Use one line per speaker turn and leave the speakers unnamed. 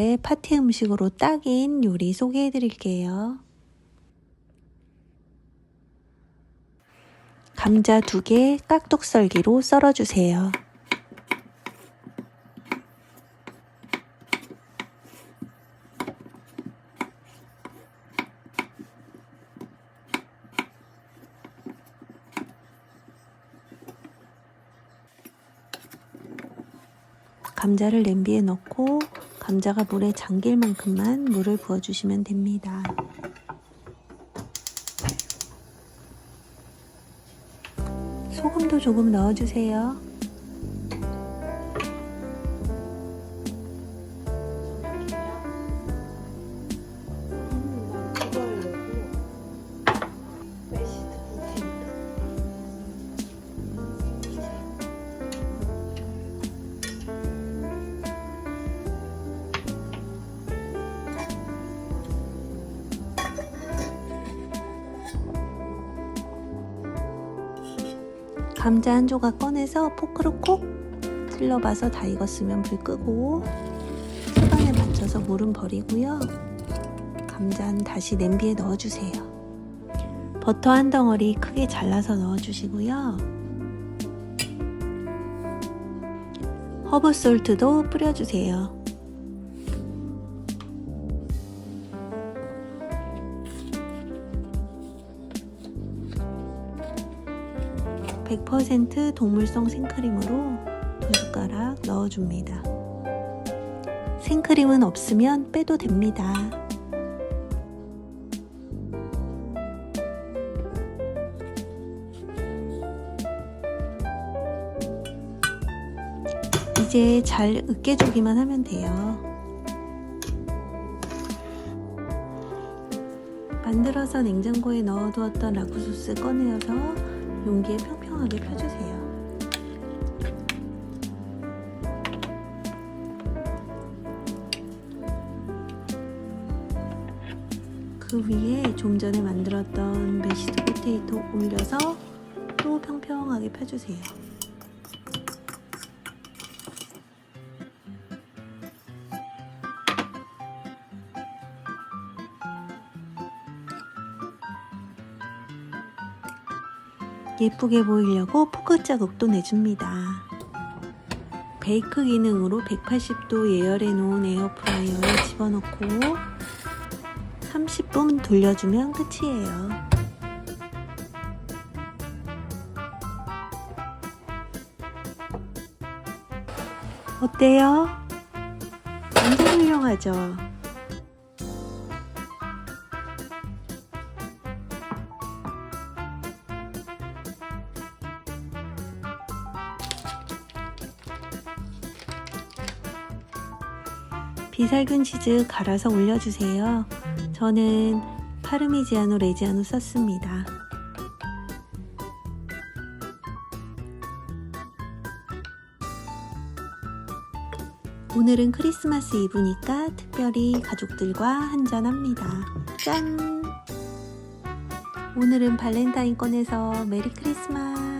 네, 파티 음식으로 딱인 요리 소개해 드릴게요. 감자 두개 깍둑 썰기로 썰어주세요. 감자를 냄비에 넣고 감자가 물에 잠길 만큼만 물을 부어주시면 됩니다. 소금도 조금 넣어주세요. 감자 한 조각 꺼내서 포크로 콕 찔러봐서 다 익었으면 불 끄고 수반에 맞춰서 물은 버리고요. 감자는 다시 냄비에 넣어주세요. 버터 한 덩어리 크게 잘라서 넣어주시고요. 허브 솔트도 뿌려주세요. (100% 동물성 생크림으로 두 숟가락 넣어줍니다. 생크림은 없으면 빼도 됩니다. 이제 잘 으깨주기만 하면 돼요. 만들어서 냉장고에 넣어두었던 라구 소스 꺼내어서 용기에 평평하게 펴주세요. 그 위에 좀 전에 만들었던 메시드 포테이토 올려서 또 평평하게 펴주세요. 예쁘게 보이려고 포크 자국도 내줍니다. 베이크 기능으로 180도 예열해 놓은 에어프라이어에 집어넣고 30분 돌려주면 끝이에요. 어때요? 완전 훌륭하죠? 비살균 치즈 갈아서 올려주세요. 저는 파르미지아노 레지아노 썼습니다. 오늘은 크리스마스 이브니까 특별히 가족들과 한잔합니다. 짠! 오늘은 발렌타인 꺼내서 메리 크리스마스!